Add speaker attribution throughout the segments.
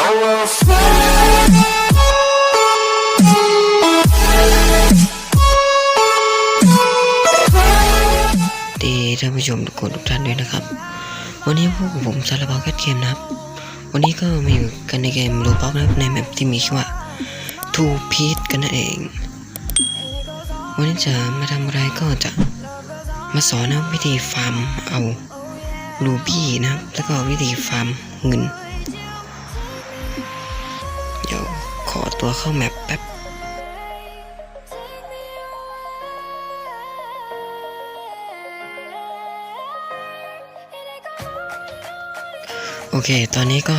Speaker 1: ดีท่านผู้ชมทุกคนทุกท่านด้วยนะครับ วันนี้พวกผมซาลาเปาแคทเกมนะครับ วันนี้ก็มาอยู่กันในเกมโรบ็อกนะครับในแมปที่มีชื่อว่า Two Piece กันนั่นเอง วันนี้จะมาทำอะไรก็จะมาสอนนะวิธีฟาร์มเอารูบี้นะครับ แล้วก็วิธีฟาร์มเงิน ตัวเข้าแมปแป๊บโอเค ตอนนี้ก็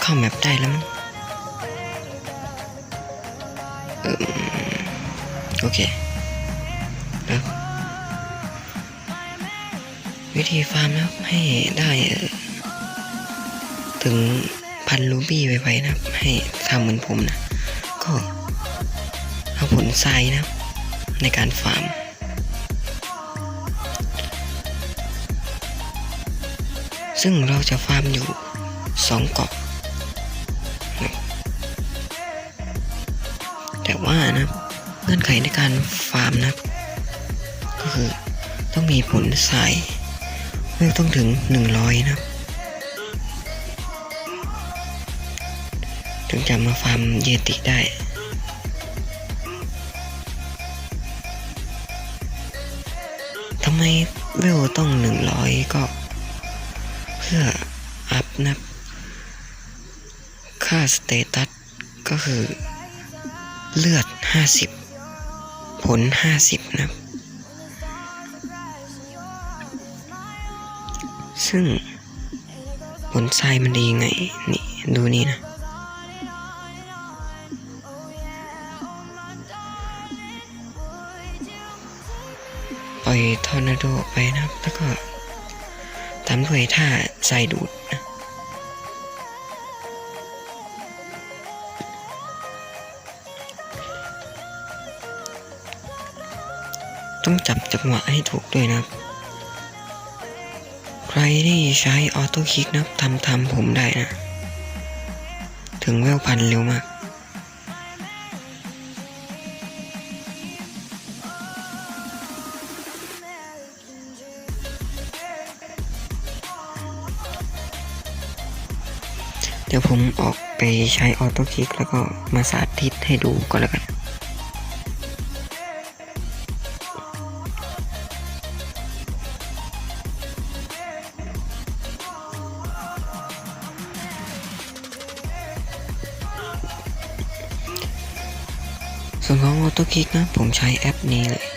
Speaker 1: เข้าแมปได้แล้วมั้งโอเควิธีฟาร์มนะครับให้ได้ถึง พันรูบี้ไวๆนะครับ ให้ทำเหมือนผมนะ ก็เอาผลทรายนะ ในการฟาร์มซึ่งเราจะฟาร์มอยู่สองเกาะ แต่ว่านะเงื่อนไขในการฟาร์มนะ ก็คือต้องมีผลทรายเมื่อต้องถึงหนึ่งร้อยนะ ถึงจะมาฟาร์มเยติได้ทำไมเวลต้องหนึ่งร้อยก็ เพื่ออัพนะค่าสเตตัสก็คือ เลือด50ผล50นะครับซึ่งผลทรายมันดียังไง นี่ ดูนี่นะ อยทอร์นาโดไปนะครับ แล้วก็ตามด้วยท่าใส่ดูดนะต้องจับจังหวะให้ถูกด้วยนะครับ ใครที่ใช้ออโต้คลิกนะครับทำทำผมได้นะ ถึงเวลพันเร็วมาก ดี๋ยวผมออกไปใช้ออโต้คลิกแล้วก็มาสาธิตให้ดูก่อนแล้วกัน ส่วนของออโต้คลิกนะ ผมใช้แอปนี้เลย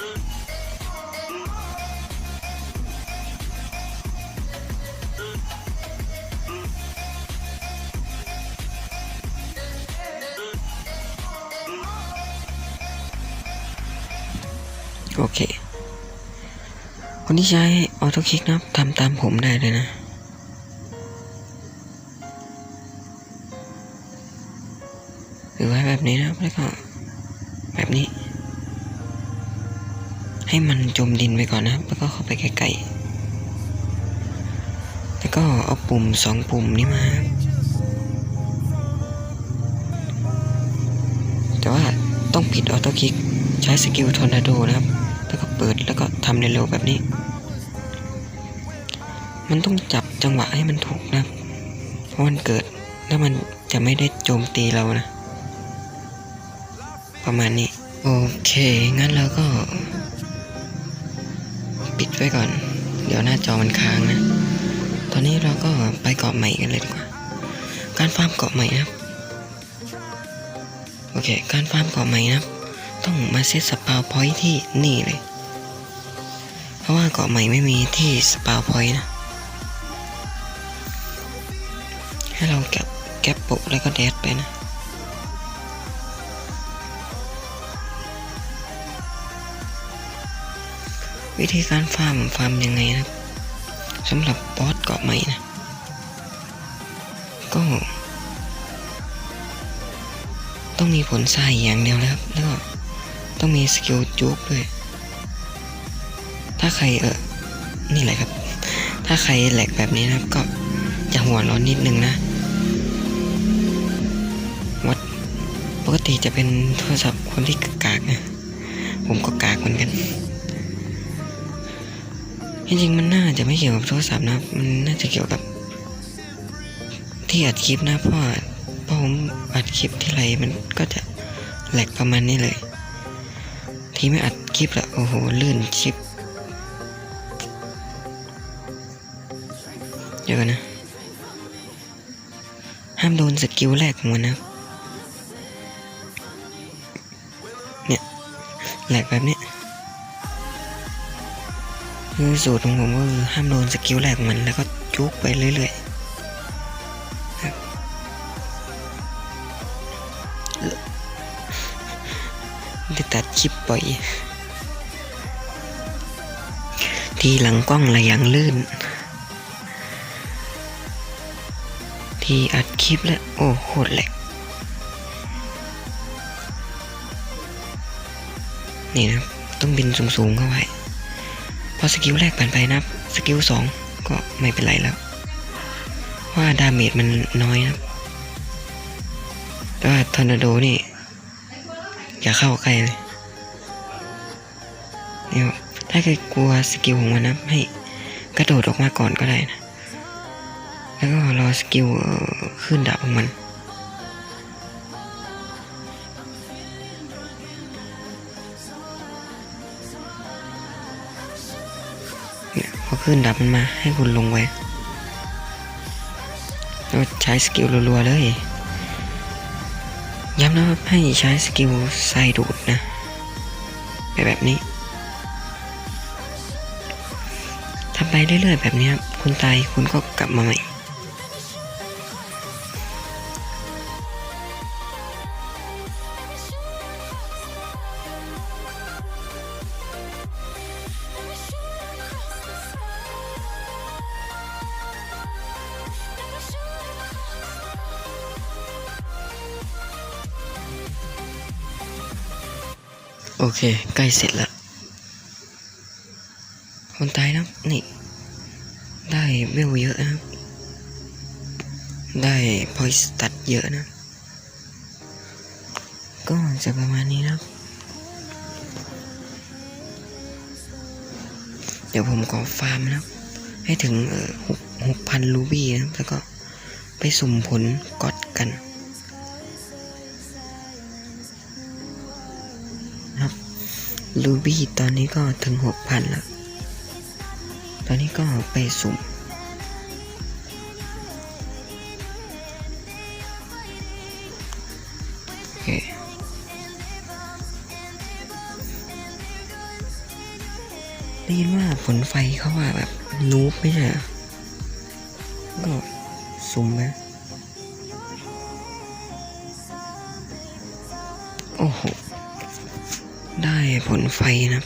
Speaker 1: โอเค คนที่ใช้ออโต้คลิกนะทำตามผมได้เลยนะหรือว่าแบบนี้นะครับแล้วก็แบบนี้ ให้มันจมดินไปก่อนนะครับ แล้วก็เข้าไปใกล้ๆแล้วก็เอาปุ่มสองปุ่มนี้มาแต่ว่าต้องปิดออโต้คลิกใช้สกิลทอร์นาโดนะครับ เปิดแล้วก็ทำเร็วๆแบบนี้ มันต้องจับจังหวะให้มันถูกนะ เพราะมันเกิดแล้วมันจะไม่ได้โจมตีเรานะ ประมาณนี้ โอเค งั้นเราก็ ปิดไว้ก่อน เดี๋ยวหน้าจอมันค้างนะ ตอนนี้เราก็ไปเกาะใหม่กันเลยดีกว่า การฟาร์มเกาะใหม่นะโอเค การฟาร์มเกาะใหม่นะ ต้องมาเซตสปาวพอยท์ที่นี่เลย ราะว่าเกาะใหม่ไม่มีที่สปาพอยท์นะ ให้เราแก็บแก็บโปะแล้วก็แดดไปนะวิธีการฟาร์มฟาร์มยังไงนะสำหรับบอสเกาะใหม่นะ ก็ ต้องมีผลทรายอย่างเดียวนะครับ แล้วก็ต้องมีสกิลจุกด้วยาใครเออนี่แหละครับ ถ้าใครแหลกแบบนี้นะครับ ก็จะหัวร้อนนิดนึงนะ วัดปกติจะเป็นโทรศัพท์คนที่กากนะ ผมก็กากเหมือนกันจริงๆมันน่าจะไม่เกี่ยวกับโทรศัพท์นะมันน่าจะเกี่ยวกับ ที่อัดคลิปนะ เพราะพราะผมอัดคลิปที่ไรมันก็จะแหลกประมาณนี้เลย ที่ไม่อัดคลิปละโอ้โหลื่นคลิป เดี๋ยวก่อนนะ ห้ามโดนสกิลแรกของมันนะ เนี่ยแหลกแบบเนี้ยคือสูตรของผมก็คือห้ามโดนสกิลแรกของมันแล้วก็จุกไปเรื่อยๆครับได้ตัดคลิปบ่อย ทีหลังกล้องระยังลื่น ทีอัดคลิปแล้ว โอ้โหดแหลกนี่นะต้องบินสูงๆเข้าไว้พอสกิลแรกผ่านไปนะสกิลสองก็ไม่เป็นไรแล้วเพราะว่าดาเมจมันน้อยนะแต่ว่าทอร์นาโดนี่ อย่าเข้าใกล้เลยนี่ครับถ้าเกิดกลัวสกิลของมันนะให้กระโดดออกมาก่อนก็ได้นะ แล้วก็รอสกิลขึ้นดาบของมันเนี่ยพอขึ้นดับมันมาให้คุณลงไว้แล้วใช้สกิลรัวๆเลย ย้ำนะครับให้ใช้สกิลไซดูดนะไปแบบนี้ทำไปเรื่อยๆแบบนี้ครับ คุณตายคุณก็กลับมาใหม่ โอเค ใกล้เสร็จแล้ว คนตายแล้วนี่ ได้เวลเยอะนะ ได้พอยส์ตัดเยอะนะ ก็จะประมาณนี้นะเดี๋ยวผมขอฟาร์มนะ ให้ถึงหกพันรูบี้นะ แล้วก็ไปสุ่มผลกอตกัน รูบี้ตอนนี้ก็ถึงหกพันล้วตอนนี้ก็ไปสุ่มโอเคได้ยินว่าผลไฟเขาว่าแบบนูบไม่ใช่ก็สุ่มไหมโอ้โห ได้ผลไฟนะครับ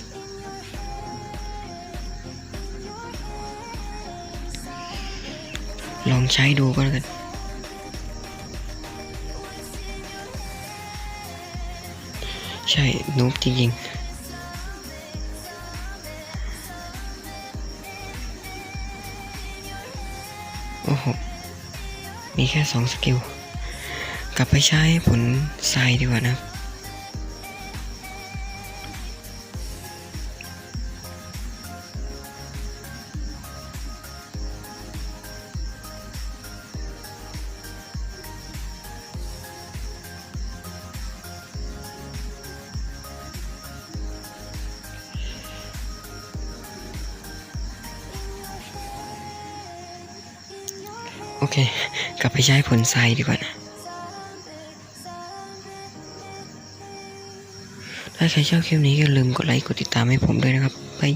Speaker 1: ลองใช้ดูก็แล้วกันใช่นูบจริงๆโอ้โห มีแค่สองสกิล กลับไปใช้ผลทรายดีกว่านะ โอเค กลับไปใช้ผลทรายดีกว่านะถ้าใครชอบคลิปนี้อย่าลืมกดไลค์กดติดตามให้ผมด้วยนะครับบาย